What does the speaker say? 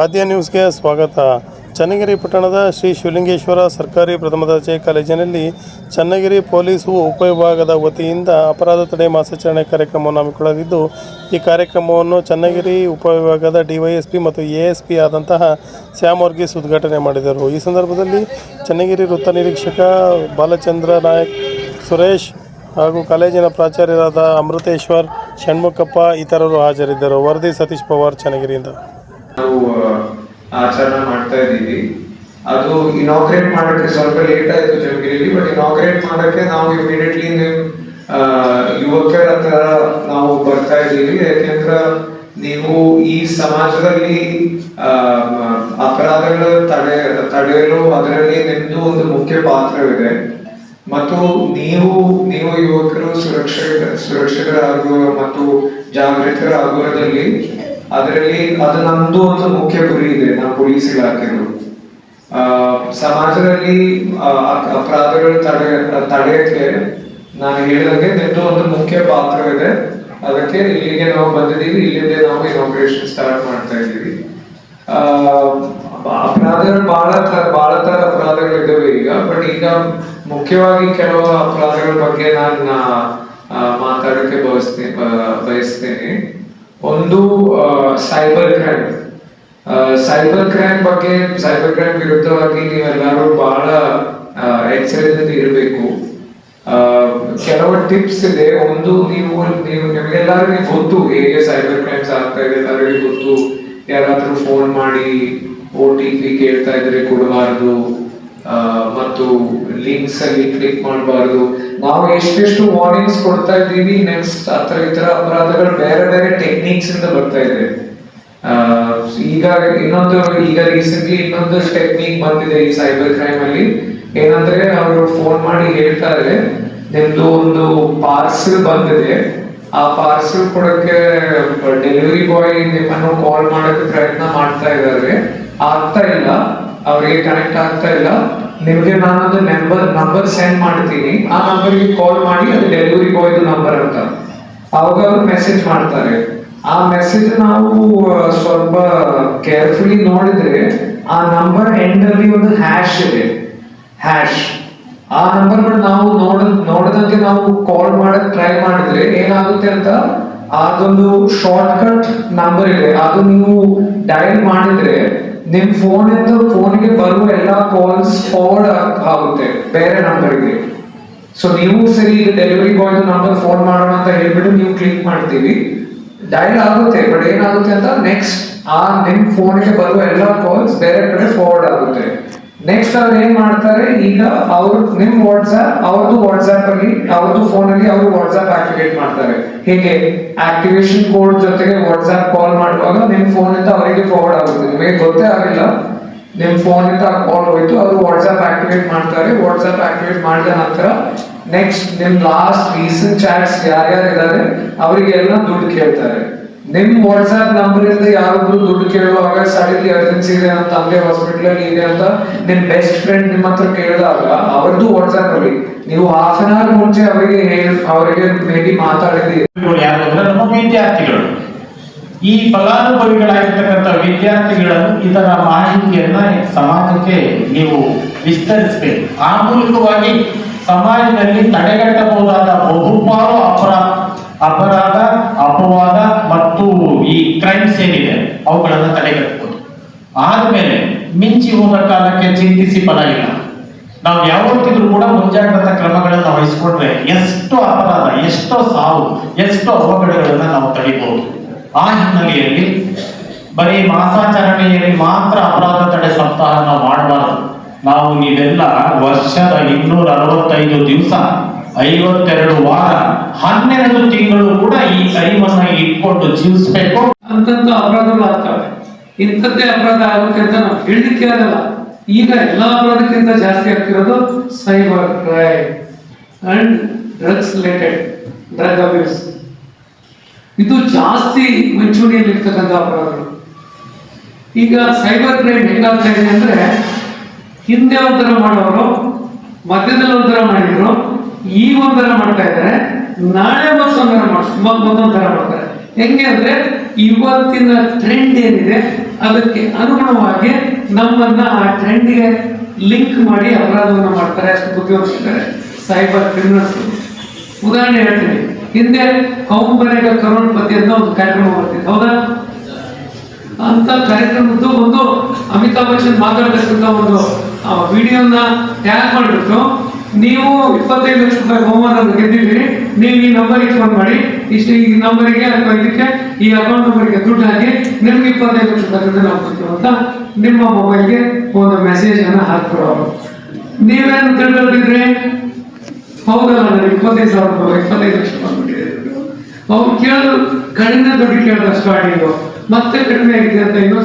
ಆದ್ಯ ನ್ಯೂಸ್ಗೆ ಸ್ವಾಗತ. ಚನ್ನಗಿರಿ ಪಟ್ಟಣದ ಶ್ರೀ ಶಿವಲಿಂಗೇಶ್ವರ ಸರ್ಕಾರಿ ಪ್ರಥಮ ದರ್ಜೆ ಕಾಲೇಜಿನಲ್ಲಿ ಚನ್ನಗಿರಿ ಪೊಲೀಸ್ ಉಪವಿಭಾಗದ ವತಿಯಿಂದ ಅಪರಾಧ ತಡೆ ಮಾಸಾಚರಣೆ ಕಾರ್ಯಕ್ರಮವನ್ನು ಹಮ್ಮಿಕೊಳ್ಳಲಿದ್ದು, ಈ ಕಾರ್ಯಕ್ರಮವನ್ನು ಚನ್ನಗಿರಿ ಉಪವಿಭಾಗದ ಡಿವೈಎಸ್ಪಿ ಮತ್ತು ಎಎಸ್ಪಿ ಆದಂತಹ ಶ್ಯಾಮ್ ವರ್ಗೀಸ್ ಉದ್ಘಾಟನೆ ಮಾಡಿದರು. ಈ ಸಂದರ್ಭದಲ್ಲಿ ಚನ್ನಗಿರಿ ವೃತ್ತ ನಿರೀಕ್ಷಕ ಬಾಲಚಂದ್ರ ನಾಯಕ್, ಸುರೇಶ್ ಹಾಗೂ ಕಾಲೇಜಿನ ಪ್ರಾಚಾರ್ಯರಾದ ಅಮೃತೇಶ್ವರ್, ಷಣ್ಮುಖಪ್ಪ ಇತರರು ಹಾಜರಿದ್ದರು. ವರದಿ ಸತೀಶ್ ಪವಾರ್, ಚನ್ನಗಿರಿಯಿಂದ. ನಾವು ಆಚರಣೆ ಮಾಡ್ತಾ ಇದ್ದೀವಿ. ಅದು ಇನಾಗ್ರೇಟ್ ಮಾಡಕ್ಕೆ ಸ್ವಲ್ಪ ಲೇಟ್ ಆಯ್ತು ಜಮಗಿರಿಲಿ ಬಟ್ ಇನಾಗ್ರೇಟ್ ಮಾಡಕ್ಕೆ ನಾವು ಇಮಿಡಿಯೇಟ್ಲಿ ಯುವಕರ ಹತ್ರ ನಾವು ಬರ್ತಾ ಇದ್ದೀವಿ. ಯಾಕೆಂದ್ರ ನೀವು ಈ ಸಮಾಜದಲ್ಲಿ ಅಪರಾಧಗಳ ತಡೆ, ತಡೆಯಲು ಅದರಲ್ಲಿ ನಿಮ್ದು ಒಂದು ಮುಖ್ಯ ಪಾತ್ರವಿದೆ. ಮತ್ತು ನೀವು ನೀವು ಯುವಕರು ಸುರಕ್ಷಿತ ಸುರಕ್ಷಿತರಾಗುವ ಮತ್ತು ಜಾಗೃತರಾಗುವುದರಲ್ಲಿ ಅದರಲ್ಲಿ ಅದು ನಮ್ದು ಒಂದು ಮುಖ್ಯ ಗುರಿ ಇದೆ ನಾವು ಪೊಲೀಸ್ ಇಲಾಖೆಗಳು ಸಮಾಜದಲ್ಲಿ ಅಪರಾಧಗಳು ತಡೆ ತಡೆಯಕ್ಕೆ ನಾನು ಹೇಳಿದಂಗೆ ನಿಮ್ದು ಒಂದು ಮುಖ್ಯ ಪಾತ್ರವಿದೆ ಅದಕ್ಕೆ ಇಲ್ಲಿಗೆ ನಾವು ಬಂದಿದ್ದೀವಿ ಇಲ್ಲಿಂದ ನಾವು ಇನಾಗ್ರೇಷನ್ ಸ್ಟಾರ್ಟ್ ಮಾಡ್ತಾ ಇದ್ದೀವಿ. ಆ, ಅಪರಾಧಗಳು ಬಹಳ ಬಹಳ ತರ ಅಪರಾಧಗಳು ಇದ್ದಾವೆ ಈಗ ಬಟ್ ಈಗ ಮುಖ್ಯವಾಗಿ ಕೆಲವು ಅಪರಾಧಗಳ ಬಗ್ಗೆ ನಾನು ಮಾತಾಡಕ್ಕೆ ಬಯಸ್ತೇನೆ ಬಯಸ್ತೇನೆ. ಒಂದು ಸೈಬರ್ ಕ್ರೈಮ್ ಸೈಬರ್ ಕ್ರೈಮ್ ಬಗ್ಗೆ ಸೈಬರ್ ಕ್ರೈಮ್ ವಿರುದ್ಧವಾಗಿ ನೀವೆಲ್ಲರೂ ಬಹಳ ಎಚ್ಚರಿಕೆಯಿಂದ ಇರಬೇಕು. ಕೆಲವು ಟಿಪ್ಸ್ ಇದೆ. ಒಂದು, ನೀವು ನೀವು ನಿಮಗೆಲ್ಲರಿಗೂ ಗೊತ್ತು, ಹೇಗೆ ಸೈಬರ್ ಕ್ರೈಮ್ಸ್ ಆಗ್ತಾ ಇದೆ ಎಲ್ಲರಿಗೂ ಗೊತ್ತು. ಯಾರಾದ್ರೂ ಫೋನ್ ಮಾಡಿ ಓ ಟಿ ಪಿ ಕೇಳ್ತಾ ಇದ್ರೆ ಕೊಡಬಾರ್ದು. ಮತ್ತು ಲಿಂಕ್ಸ್ ಅಲ್ಲಿ ಕ್ಲಿಕ್ ಮಾಡಬಾರ್ದು. ನಾವು ಎಷ್ಟೆಷ್ಟು ವಾರ್ನಿಂಗ್ಸ್ ಕೊಡ್ತಾ ಇದ್ದೀವಿ ನೆಕ್ಸ್ಟ್ ಆತರ ಈ ತರ ಅಪರಾಧಗಳು ಬೇರೆ ಬೇರೆ ಟೆಕ್ನಿಕ್ಸ್ ಇಂದ ಬರ್ತಾ ಇದೆ. ಈಗ ಇನ್ನೊಂದು, ಈಗ ರೀಸೆಂಟ್ಲಿ ಇನ್ನೊಂದು ಟೆಕ್ನಿಕ್ ಬಂದಿದೆ ಈ ಸೈಬರ್ ಕ್ರೈಮ್ ಅಲ್ಲಿ. ಏನಂದ್ರೆ ಅವರು ಫೋನ್ ಮಾಡಿ ಹೇಳ್ತಾರೆ ನಿಮ್ದು ಒಂದು ಪಾರ್ಸಲ್ ಬಂದಿದೆ. ಆ ಪಾರ್ಸಲ್ ಕೊಡಕ್ಕೆ ಡೆಲಿವರಿ ಬಾಯ್ ನಿಮ್ಮನ್ನು ಕಾಲ್ ಮಾಡಕ್ಕೆ ಪ್ರಯತ್ನ ಮಾಡ್ತಾ ಇದ್ದಾರೆ ಆಗ್ತಾ ಇಲ್ಲ. ಅವರಿಗೆ ಕನೆಕ್ಟ್ ಆಗ್ತಾ ಇಲ್ಲ. ನಾನು ನಾನೊಂದು ನಂಬರ್ ನಂಬರ್ ಸೆಂಡ್ ಮಾಡ್ತೀನಿ. ಆ ನಂಬರ್ಗೆ ಕಾಲ್ ಮಾಡಿ ಅದು ಡೆಲಿವರಿ ಬಾಯ್ದು ನಂಬರ್ ಅಂತ. ಅವಾಗ ಅವರು ಮೆಸೇಜ್ ಮಾಡ್ತಾರೆ. ಆ ಮೆಸೇಜ್ ನಾವು ಸ್ವಲ್ಪ ಕೇರ್ಫುಲಿ ನೋಡಿದ್ರೆ ಆ ನಂಬರ್ ಎಂಡ್ ಅಲ್ಲಿ ಒಂದು ಹ್ಯಾಶ್ ಇದೆ. ಹ್ಯಾಶ್ ಆ ನಂಬರ್ ನಾವು ನೋಡ ನೋಡದಂತೆ ನಾವು ಕಾಲ್ ಮಾಡಕ್ ಟ್ರೈ ಮಾಡಿದ್ರೆ ಏನಾಗುತ್ತೆ ಅಂತ? ಅದೊಂದು ಶಾರ್ಟ್ ಕಟ್ ನಂಬರ್ ಇದೆ. ಅದು ನೀವು ಡಯಲ್ ಮಾಡಿದ್ರೆ ನಿಮ್ ಫೋನ್ ಇಂದ ಫೋನ್ಗೆ ಬರುವ ಎಲ್ಲಾ ಕಾಲ್ಸ್ ಫಾರ್ವರ್ಡ್ ಆಗುತ್ತೆ, ಬೇರೆ ನಂಬರ್ಗೆ ಸೊ ನೀವು ಸರಿ, ಈಗ ಡೆಲಿವರಿ ಬಾಯ್ ನಂಬರ್ ಫೋನ್ ಮಾಡೋಣ ಅಂತ ಹೇಳ್ಬಿಟ್ಟು ನೀವು ಕ್ಲಿಕ್ ಮಾಡ್ತೀವಿ ಡೈಲ್ ಆಗುತ್ತೆ ಬಟ್ ಏನಾಗುತ್ತೆ ಅಂತ ನೆಕ್ಸ್ಟ್ ಆ ನಿಮ್ ಫೋನ್ಗೆ ಬರುವ ಎಲ್ಲಾ ಕಾಲ್ಸ್ ಬೇರೆ ಕಡೆ ಫಾರ್ವರ್ಡ್ ಆಗುತ್ತೆ. ನೆಕ್ಸ್ಟ್ ಅವ್ರು ಏನ್ ಮಾಡ್ತಾರೆ? ಈಗ ಅವ್ರು ನಿಮ್ ವಾಟ್ಸ್ಆಪ್ ಅವ್ರದ್ದು ವಾಟ್ಸ್ಆಪ್ ಅಲ್ಲಿ ಅವ್ರದ್ದು ಫೋನ್ ಅಲ್ಲಿ ಅವರು ವಾಟ್ಸ್ಆಪ್ ಆಕ್ಟಿವೇಟ್ ಮಾಡ್ತಾರೆ. ಹೀಗೆ? ಆಕ್ಟಿವೇಶನ್ ಕೋಡ್ ಜೊತೆಗೆ ವಾಟ್ಸ್ಆಪ್ ಕಾಲ್ ಮಾಡುವಾಗ ನಿಮ್ ಫೋನ್ ಇಂದ ಅವರಿಗೆ ಫಾರ್ವರ್ಡ್ ಆಗುತ್ತೆ. ನಿಮಗೆ ಗೊತ್ತೇ ಆಗಿಲ್ಲ. ನಿಮ್ ಫೋನ್ ಇಂದ ಕಾಲ್ ಹೋಯ್ತು, ಅವರು ವಾಟ್ಸ್ಆಪ್ ಆಕ್ಟಿವೇಟ್ ಮಾಡ್ತಾರೆ. ವಾಟ್ಸ್ಆಪ್ ಆಕ್ಟಿವೇಟ್ ಮಾಡಿದ ನಂತರ ನೆಕ್ಸ್ಟ್ ನಿಮ್ ಲಾಸ್ಟ್ ರೀಸೆಂಟ್ ಚಾಟ್ಸ್ ಯಾರ್ಯಾರು ಇದ್ದಾರೆ ಅವರಿಗೆಲ್ಲ ದುಡ್ಡು ಕೇಳ್ತಾರೆ. ನಿಮ್ ವಾಟ್ಸ್ಆಪ್ ನಂಬರ್ ಇಂದ ಯಾರೊಬ್ರು ದುಡ್ಡು ಕೇಳುವಾಗ ಸಡನ್ಲಿ ಅರ್ಜೆನ್ಸಿ ಇದೆ ಅಂತ ಅಂದ್ರೆ ಹಾಸ್ಪಿಟಲ್ ಅಲ್ಲಿ ಇದೆ ಅಂತ ನಿಮ್ ಬೆಸ್ಟ್ ಫ್ರೆಂಡ್ ನಿಮ್ಮ ಹತ್ರ ಕೇಳಿದಾಗ ಅವ್ರದ್ದು ವಾಟ್ಸ್ಆಪ್ ಅಲ್ಲಿ ನೀವು ಹಾಫ್ ಅನ್ ಅವರ್ ಮುಂಚೆ ಅವರಿಗೆ ಅವರಿಗೆ ಭೇಟಿ ಮಾತಾಡಿದ್ದೀರಿ. ಯಾರು ನಮ್ಮ ವಿದ್ಯಾರ್ಥಿಗಳು. ಈ ಫಲಾನುಭವಿಗಳಾಗಿರ್ತಕ್ಕಂಥ ವಿದ್ಯಾರ್ಥಿಗಳನ್ನು ಇದರ ಮಾಹಿತಿಯನ್ನ ಸಮಾಜಕ್ಕೆ ನೀವು ವಿಸ್ತರಿಸಬೇಕು. ಆ ಮೂಲಕವಾಗಿ ಸಮಾಜದಲ್ಲಿ ತಡೆಗಟ್ಟಬಹುದಾದ ಬಹುಪಾಲು ಅಪರಾಧ ಅಪರಾಧ, ಅಪವಾದ ಮತ್ತು ಈ ಕ್ರೈಮ್ಸ್ ಏನಿದೆ, ಅವುಗಳನ್ನು ತಡೆಗಟ್ಟಬಹುದು ಆದ್ಮೇಲೆ ಮಿಂಚಿ ಹೋದ ಕಾಲಕ್ಕೆ ಚಿಂತಿಸಿ ಫಲ ಇಲ್ಲ ನಾವು ಯಾವತ್ತಿದ್ರೂ ಕೂಡ ಮುಂಜಾಗ್ರತಾ ಕ್ರಮಗಳನ್ನು ವಹಿಸಿಕೊಂಡ್ರೆ ಎಷ್ಟು ಅಪರಾಧ, ಎಷ್ಟೋ ಸಾವು, ಎಷ್ಟೋ ಅವಘಡಗಳನ್ನ ನಾವು ತಡಿಬಹುದು ಆ ಹಿನ್ನೆಲೆಯಲ್ಲಿ ಬರೀ ಮಾಸಾಚರಣೆಯಲ್ಲಿ ಮಾತ್ರ ಅಪರಾಧ ತಡೆ ಸಪ್ತಾಹ ನಾವು ಮಾಡಬಾರದು. ನಾವು ಇದೆಲ್ಲ ವರ್ಷದ ಇನ್ನೂರ ಅರವತ್ತೈದು ದಿವಸ ಐವತ್ತೆರಡು ವಾರ, ಹನ್ನೆರಡು ತಿಂಗಳು ಕೂಡ ಈ ಅರಿವನ್ನ ಇಟ್ಕೊಂಡು ಜೀವಿಸ್ಬೇಕು. ಅಂತಂತ ಅಪರಾಧಗಳು ಆಗ್ತವೆ. ಇಂಥದ್ದೇ ಅಪರಾಧ ಆಗುತ್ತೆ ಅಂತ ನಾವು ಹೇಳಲಿಕ್ಕೆ ಆಗಲ್ಲ. ಈಗ ಎಲ್ಲಾ ಅಪರಾಧಕ್ಕಿಂತ ಜಾಸ್ತಿ ಆಗ್ತಿರೋದು cyber crime and drugs related drug abuse. ಇದು ಜಾಸ್ತಿ ಮುಂಚೂಣಿಯಲ್ಲಿ ಇರ್ತಕ್ಕಂಥ ಅಪರಾಧಗಳು. ಈಗ ಸೈಬರ್ ಕ್ರೈಮ್ ಹೆಂಗಾಗ್ತಾ ಇದೆ ಅಂದ್ರೆ ಹಿಂದೆ ಒಂಥರ ಮಾಡೋರು, ಮಧ್ಯದಲ್ಲಿ ಒಂಥರ ಮಾಡಿದ್ರು ಈಗ ಒಂಥರ ಮಾಡ್ತಾ ಇದ್ದಾರೆ ನಾಳೆ ಮತ್ತೊಂದರ ಮಾಡ್ ಮತ್ತೊಂದ್ ತರ ಮಾಡ್ತಾರೆ. ಹೆಂಗೆ ಅಂದ್ರೆ ಇವತ್ತಿನ ಟ್ರೆಂಡ್ ಏನಿದೆ, ಅದಕ್ಕೆ ಅನುಗುಣವಾಗಿ ನಮ್ಮನ್ನ ಆ ಟ್ರೆಂಡ್ಗೆ ಲಿಂಕ್ ಮಾಡಿ ಅಪರಾಧವನ್ನು ಮಾಡ್ತಾರೆ ಅಷ್ಟು ಬುದ್ಧಿವಂತಿದ್ದಾರೆ ಸೈಬರ್ ಕ್ರಿಮಿನಲ್ಸ್ ಉದಾಹರಣೆ ಹೇಳ್ತೀನಿ. ಹಿಂದೆ ಕೌಂಬರೇಗ ಕರೋಡ್ಪತಿ ಅಂತ ಒಂದು ಕಾರ್ಯಕ್ರಮ ಬರ್ತಿತ್ತು ಹೌದಾ? ಅಂತ ಕಾರ್ಯಕ್ರಮದ್ದು ಒಂದು ಅಮಿತಾಬ್ ಬಚ್ಚನ್ ಮಾತಾಡ್ತಕ್ಕಂಥ ಒಂದು ವಿಡಿಯೋನ ಟ್ಯಾಗ್ ಮಾಡಿಬಿಟ್ಟು, ನೀವು ಇಪ್ಪತ್ತೈದು ಲಕ್ಷ ರೂಪಾಯಿ ಬಹುಮಾನ ಗೆದ್ದಿದ್ದೀರಿ. ನೀವು ಈ ನಂಬರಿಗೆ ಫೋನ್ ಮಾಡಿ. ಇಷ್ಟು ಈ ನಂಬರಿಗೆ ಅಥವಾ ಇದಕ್ಕೆ ಈ ಅಕೌಂಟ್ ನಂಬರ್ಗೆ ದುಡ್ಡು ಹಾಕಿ, ನಿಮ್ಗೆ ಇಪ್ಪತ್ತೈದು ಲಕ್ಷ ರೂಪಾಯಿ ನಾವು ಕೊಡ್ತೀವಿ ಅಂತ ನಿಮ್ಮ ಮೊಬೈಲ್ಗೆ ಒಂದು ಮೆಸೇಜ್ ಅನ್ನ ಹಾಕ್ಬಿಡೋರು ನೀವೇನು ತಿಳ್ಕೊಂಡಿದ್ರೆ ಹೌದಲ್ಲ, ನನಗೆ ಇಪ್ಪತ್ತೈದು ಸಾವಿರ ರೂಪಾಯಿ, ಇಪ್ಪತ್ತೈದು ಲಕ್ಷ ಅವ್ರು ಕೇಳೋದು ಕಡಿಮೆ ದುಡ್ಡು ಕೇಳಿದ್ರು ಸ್ಟಾರ್ಟಿಂಗು ಮತ್ತೆ ಕಡಿಮೆ ಆಗಿದೆ ಅಂತ ಇನ್ನೂ